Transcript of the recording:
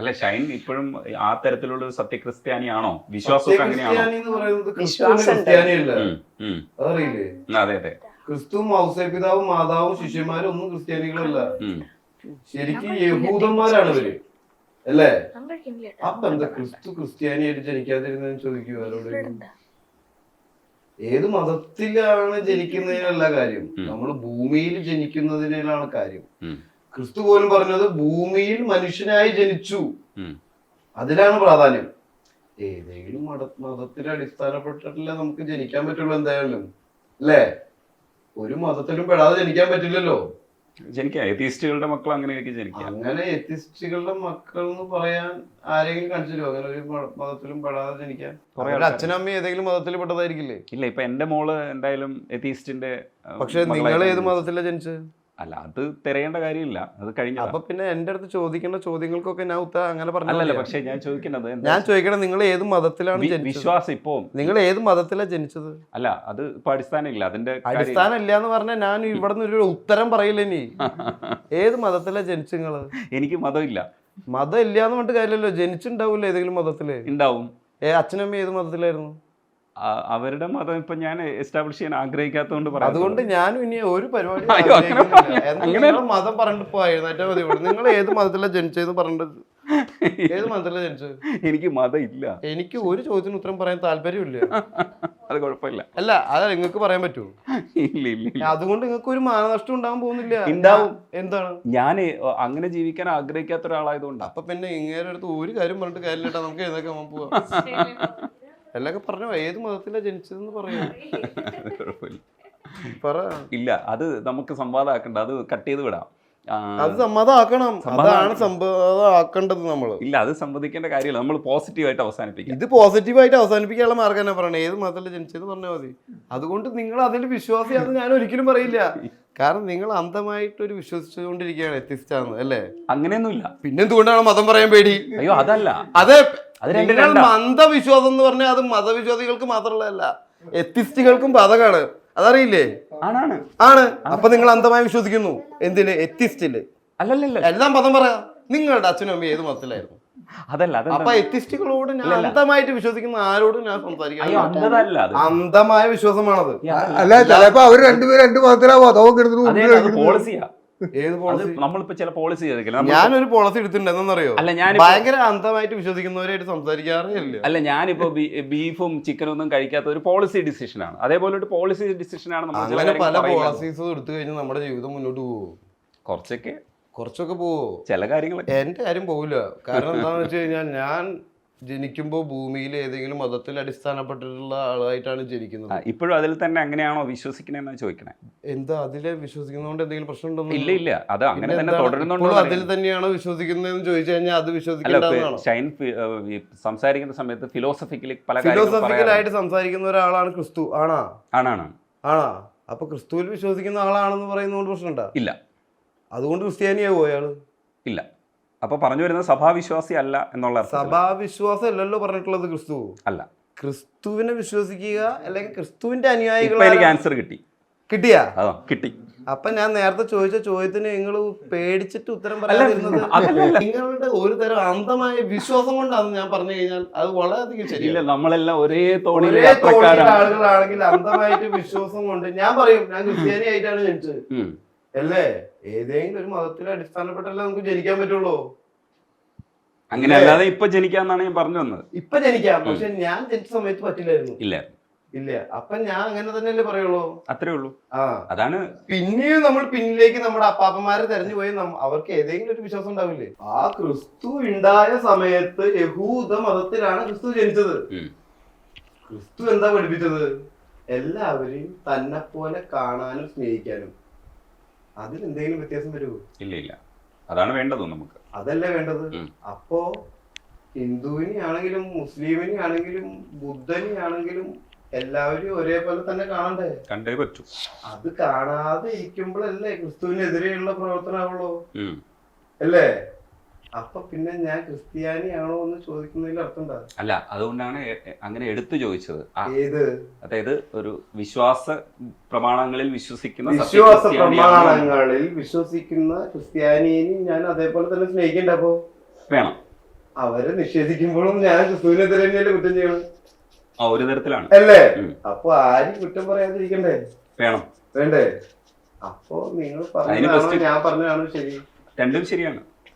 അല്ല ഷൈൻ ഇപ്പോഴും ആ തരത്തിലുള്ള ഒരു സത്യക്രിസ്ത്യാനിയാണോ? വിശ്വാസമൊക്കെ അങ്ങനെയാണോ? വിശ്വാസം. അതറിയില്ലേ? അതെ അതെ. ക്രിസ്തു ഔസേപിതാവും മാതാവും ശിഷ്യന്മാരും ഒന്നും ക്രിസ്ത്യാനികളല്ല. ശരിക്കും യഹൂദന്മാരാണ് ഇവർ. അല്ലേ? അപ്പൊ എന്താ ക്രിസ്തു ക്രിസ്ത്യാനിയായിട്ട് ജനിക്കാതിരുന്നെന്ന് ചോദിക്കൂ അവരോട് ഏത് മതത്തിലാണ് ജനിക്കുന്നതിനല്ല കാര്യം. നമ്മൾ ഭൂമിയിൽ ജനിക്കുന്നതിനാണ് കാര്യം. ക്രിസ്തു പോലും പറഞ്ഞത് ഭൂമിയിൽ മനുഷ്യനായി ജനിച്ചു. അതിലാണ് പ്രാധാന്യം. ഏതെങ്കിലും മത മതത്തിൽ അടിസ്ഥാനപ്പെട്ടിട്ടല്ലേ നമുക്ക് ജനിക്കാൻ പറ്റുള്ളൂ എന്തായാലും. അല്ലേ? ഒരു മതത്തിലും പെടാതെ ജനിക്കാൻ പറ്റില്ലല്ലോ. ജനിക്കാം. എത്തീസ്റ്റുകളുടെ മക്കൾ അങ്ങനെയൊക്കെ ജനിക്കാം. അങ്ങനെ എത്തിസ്റ്റുകളുടെ മക്കൾ എന്ന് പറയാൻ ആരെങ്കിലും കാണിച്ചു അങ്ങനെ ഒരു മതത്തിലും പെടാതെ ജനിക്കാൻ? കുറെ അവരുടെ ആൾക്കാര്. അച്ഛനും അമ്മയും ഏതെങ്കിലും മതത്തിൽ പെട്ടതായിരിക്കില്ലേ? ഇല്ല ഇപ്പൊ എന്റെ മോൾ എന്തായാലും എത്തിസ്റ്റിന്റെ പക്ഷെ നിങ്ങൾ ഏത്. മതത്തിലാണ് ജനിച്ചത്? അല്ല അത് തിരയേണ്ട കാര്യമില്ല. അത് കഴിഞ്ഞു അപ്പൊ പിന്നെ എന്റെ അടുത്ത് ചോദിക്കേണ്ട ചോദ്യങ്ങൾക്കൊക്കെ ഞാൻ ഉത്തരം അങ്ങനെ അല്ലല്ല പക്ഷേ ഞാൻ ചോദിക്കുന്നത് ഞാൻ ചോദിക്കണം നിങ്ങൾ ഏത് മതത്തിലാണ് വിശ്വാസം ഇപ്പോ നിങ്ങൾ ഏത് മതത്തിലാണ് ജനിച്ചത്? അല്ല അത് ഇപ്പൊ അടിസ്ഥാനം ഇല്ല അതിന്റെ അടിസ്ഥാനം ഇല്ല എന്ന് പറഞ്ഞാൽ ഞാൻ ഇവിടെ നിന്ന് ഒരു ഉത്തരം പറയില്ല ഇനി. ഏത് മതത്തിലാണ് ജനിച്ചു നിങ്ങൾ? എനിക്ക് മതമില്ല. മതം ഇല്ല എന്ന് പറഞ്ഞിട്ട് കാര്യമല്ലോ ജനിച്ചിണ്ടാവൂല്ലോ ഏതെങ്കിലും മതത്തിൽ? ഉണ്ടാവും. ഏ അച്ഛനമ്മ ഏത് മതത്തിലായിരുന്നു? അവരുടെ മതം ഇപ്പൊ ഞാൻ എസ്റ്റാബ്ലിഷ് ചെയ്യാൻ ആഗ്രഹിക്കാത്തതുകൊണ്ട് പറയാം അതുകൊണ്ട് ഞാനും ഇനി ഒരു പരിപാടി മതം പറഞ്ഞിട്ട് പോയിരുന്നേറ്റാ മതി നിങ്ങൾ ഏത് മതത്തിലാണ് ജനിച്ചതെന്ന് പറഞ്ഞിട്ട് ഏത് മതത്തിലാണ് ജനിച്ചത്? എനിക്ക് മതം ഇല്ല. എനിക്ക് ഒരു ചോദ്യത്തിന് ഉത്തരം പറയാൻ താല്പര്യമില്ല. അത് കുഴപ്പമില്ല. അല്ല അത് നിങ്ങൾക്ക് പറയാൻ പറ്റുമോ? ഇല്ല ഇല്ല അതുകൊണ്ട് നിങ്ങൾക്ക് ഒരു മാനനഷ്ടം ഉണ്ടാകാൻ പോകുന്നില്ല. ഉണ്ടാവും. എന്താണ്? ഞാൻ അങ്ങനെ ജീവിക്കാൻ ആഗ്രഹിക്കാത്ത ഒരാളായതുകൊണ്ട്. അപ്പൊ പിന്നെ ഇങ്ങനെ അടുത്ത് ഒരു കാര്യം പറഞ്ഞിട്ട് കാര്യമില്ല നമുക്ക് എഴുന്നേക്കാൻ പോവാം. എല്ലൊക്കെ പറഞ്ഞു ഏത് മതത്തിലാണ് ജനിച്ചതെന്ന് പറയാ. പറ. ഇല്ല അത് നമുക്ക് സംവാദമാക്കണ്ട അത് കട്ട് ചെയ്ത് വിടാം. അത് സമ്മതമാക്കണം സമ്മതം അതാണ് സമ്മതമാക്കേണ്ടത് നമ്മൾ ഇല്ല അത് സംവദിക്കേണ്ട കാര്യമില്ല. നമ്മൾ പോസിറ്റീവായിട്ട് അവസാനിപ്പിക്കും. ഇത് പോസിറ്റീവായിട്ട് അവസാനിപ്പിക്കാനുള്ള മാർഗം തന്നെ പറയണേ. ഏത് മതത്തിൽ ജനിച്ചതെന്ന് പറഞ്ഞാൽ മതി. അതുകൊണ്ട് നിങ്ങൾ അതിൽ വിശ്വാസിയാണെന്ന് ഞാൻ ഒരിക്കലും പറയില്ല. കാരണം നിങ്ങൾ അന്ധമായിട്ട് ഒരു വിശ്വസിച്ചുകൊണ്ടിരിക്കുകയാണ് എത്തിസ്റ്റാന്ന് അല്ലേ? അങ്ങനെയൊന്നുമില്ല. പിന്നെന്തുകൊണ്ടാണ് മതം പറയാൻ പേടി? അയ്യോ അതല്ല. അത് അത് നിങ്ങൾ. മന്ദവിശ്വാസം എന്ന് പറഞ്ഞാൽ അത് മതവിശ്വാസികൾക്ക് മാത്രമുള്ളതല്ല എത്തിസ്റ്റുകൾക്കും ബാധകമാണ്. അതറിയില്ലേ? ആണാണ്. ആണ്. അപ്പൊ നിങ്ങൾ അന്ധമായി വിശ്വസിക്കുന്നു. എന്തിന്? എത്തിസ്റ്റിൽ. അല്ലല്ലല്ല. എല്ലാം പദം പറയാ. നിങ്ങളുടെ അച്ഛനും അമ്മയും ഏത് മതത്തിലായിരുന്നു? അതല്ല അപ്പൊ എത്തിസ്റ്റുകളോട് ഞാൻ അന്ധമായിട്ട് വിശ്വസിക്കുന്ന ആരോടും ഞാൻ സംസാരിക്കാം സംസാരിക്കാൻ അന്ധതല്ല അത്. അന്ധമായ വിശ്വാസമാണത്. അല്ല ചിലപ്പോ അവർ രണ്ടുപേരും രണ്ട് മതത്തിലാവും അതോ കിടന്നു അതെ അത് പോളിസിയാ ഏത് അത് പോളിസി നമ്മളിപ്പോ ചില പോളിസി ചെയ്തിരിക്കില്ല? നമ്മൾ- ഞാനൊരു പോളിസി എടുത്തിട്ടുണ്ടെന്നറിയോ? അല്ല ഞാൻ ഭയങ്കര അന്ധമായിട്ട് വിശ്വസിക്കുന്നവരായിട്ട് സംസാരിക്കാറേ ഇല്ല. അല്ല ഞാനിപ്പോ ബീഫും ചിക്കനും ഒന്നും കഴിക്കാത്ത ഒരു പോളിസി ഡിസിഷൻ ആണ്. അതേപോലെ ഒരു പോളിസി ഡിസിഷൻ ആണ് നമ്മൾ പല പോളിസീസ് എടുത്തു കഴിഞ്ഞാൽ നമ്മുടെ ജീവിതം മുന്നോട്ട് പോകും കുറച്ചൊക്കെ കുറച്ചൊക്കെ പോവോ? ചില കാര്യങ്ങളൊക്കെ. എന്റെ കാര്യം പോവില്ല. കാരണം എന്താണെന്ന് വെച്ച് കഴിഞ്ഞാൽ ഞാൻ ജനിക്കുമ്പോൾ ഭൂമിയിൽ ഏതെങ്കിലും മതത്തിൽ അടിസ്ഥാനപ്പെട്ടിട്ടുള്ള ആളായിട്ടാണ് ജനിക്കുന്നത്. ഇപ്പോഴും അതിൽ തന്നെ അങ്ങനെയാണോ വിശ്വസിക്കണേന്നാ ചോദിക്കണേ. എന്താ അതിലെ വിശ്വസിക്കുന്നതുകൊണ്ട് എന്തെങ്കിലും പ്രശ്നമുണ്ടോ ഇല്ല ഇല്ല. അത് അങ്ങനെ തന്നെ തുടരുന്നുണ്ടോ അതിൽ തന്നെയാണോ വിശ്വസിക്കുന്നതെന്ന് ചോദിച്ചു കഴിഞ്ഞാൽ അത് ഷൈൻ ഈ സംസാരിക്കുന്ന സമയത്ത് ഫിലോസഫിക്കലി പല. ഫിലോസഫിക്കലായിട്ട് സംസാരിക്കുന്ന ഒരാളാണ് ക്രിസ്തു. ആണാ? ആണാണ്. ആണാ? അപ്പൊ ക്രിസ്തുവിൽ വിശ്വസിക്കുന്ന ആളാണെന്ന് പറയുന്നതുകൊണ്ട് പ്രശ്നമുണ്ടോ? ഇല്ല. അതുകൊണ്ട് ക്രിസ്ത്യാനിയാവോ അയാൾ? ഇല്ല. അപ്പൊ പറഞ്ഞു വരുന്നത് സഭാവിശ്വാസി അല്ല എന്നുള്ള. സഭാവിശ്വാസം അല്ലല്ലോ പറഞ്ഞിട്ടുള്ളത് ക്രിസ്തു. അല്ല. ക്രിസ്തുവിനെ വിശ്വസിക്കുക അല്ലെങ്കിൽ ക്രിസ്തുവിന്റെ അനുയായികൾ എനിക്ക് ആൻസർ കിട്ടി. കിട്ടിയാ? അതോ കിട്ടി. അപ്പൊ ഞാൻ നേരത്തെ ചോദിച്ച ചോദ്യത്തിന് നിങ്ങൾ പേടിച്ചിട്ട് ഉത്തരം പറയാതിരുന്നത്. നിങ്ങളുടെ ഒരു തരം അന്ധമായ വിശ്വാസം കൊണ്ടാണ് ഞാൻ പറഞ്ഞു കഴിഞ്ഞാൽ അത് വളരെയധികം ശരിയല്ല നമ്മളെല്ലാം ഒരേ തോണിയിലെ ആളുകളാണെങ്കിൽ അന്ധമായിട്ട് വിശ്വാസം കൊണ്ട് ഞാൻ പറയും ഞാൻ ക്രിസ്ത്യാനി ആയിട്ടാണ് ജനിച്ചത്. അല്ലേ? ഏതെങ്കിലും ഒരു മതത്തിൽ അടിസ്ഥാനപ്പെട്ടല്ലേ നമുക്ക് ജനിക്കാൻ പറ്റുള്ളൂ. അങ്ങനെ അല്ലാതെ ഇപ്പൊ ജനിക്കാന്നാണ് ഞാൻ പറഞ്ഞു വന്നത്. ഇപ്പൊ ജനിക്കാം പക്ഷെ ഞാൻ ജനിച്ച സമയത്ത് പറ്റില്ലായിരുന്നു. ഇല്ല. ഇല്ല. അപ്പൊ ഞാൻ അങ്ങനെ തന്നെയല്ലേ പറയുള്ളൂ? അത്രേ ഉള്ളൂ. ആ. അതാണ് പിന്നെയും നമ്മൾ പിന്നിലേക്ക് നമ്മുടെ അപ്പാപ്പന്മാരെ തെരഞ്ഞു പോയി. അവർക്ക് ഏതെങ്കിലും ഒരു വിശ്വാസം ഉണ്ടാവില്ലേ? ആ ക്രിസ്തു ഉണ്ടായ സമയത്ത് യഹൂദ മതത്തിലാണ് ക്രിസ്തു ജനിച്ചത്. ക്രിസ്തു എന്താ പഠിപ്പിച്ചത്? എല്ലാവരെയും തന്നെ പോലെ കാണാനും സ്നേഹിക്കാനും. അതിൽ എന്തെങ്കിലും വ്യത്യാസം വരുമോ ഇല്ല ഇല്ല. അതാണ് വേണ്ടത് നമുക്ക്. അതല്ലേ വേണ്ടത്? അപ്പോ ഹിന്ദുവിനെ ആണെങ്കിലും മുസ്ലിമിനെ ആണെങ്കിലും ബുദ്ധനെ ആണെങ്കിലും എല്ലാവരും ഒരേപോലെ തന്നെ കാണണ്ടേ? കണ്ടേ പറ്റൂ. അത് കാണാതെ ഇരിക്കുമ്പോഴല്ലേ ക്രിസ്തുവിനെതിരെയുള്ള പ്രവർത്തനമാവുള്ളൂ. അല്ലേ? അപ്പൊ പിന്നെ ഞാൻ ക്രിസ്ത്യാനിയാണോ എന്ന് ചോദിക്കുന്നതിൽ അർത്ഥം അല്ല അതുകൊണ്ടാണ് അങ്ങനെ എടുത്തു ചോദിച്ചത്. ഏത്? അതായത് ഒരു വിശ്വാസ പ്രമാണങ്ങളിൽ വിശ്വസിക്കുന്ന വിശ്വാസ പ്രമാണങ്ങളിൽ വിശ്വസിക്കുന്ന ക്രിസ്ത്യാനിയെ ഞാൻ അതേപോലെ തന്നെ സ്നേഹിക്കണ്ട അപ്പോ? വേണം. അവരെ നിഷേധിക്കുമ്പോഴും ഞാൻ ക്രിസ്തുവിനെതിരെ തന്നെയല്ലേ കുറ്റം ചെയ്യണം ആ ഒരു തരത്തിലാണ്. അല്ലേ. അപ്പൊ ആരും കുറ്റം പറയാതിരിക്കണ്ടേ? വേണം. വേണ്ടേ? അപ്പോ നിങ്ങൾ പറഞ്ഞതാണോ best- ഞാൻ പറഞ്ഞതാണോ ശരി. രണ്ടും ശരിയാണ്.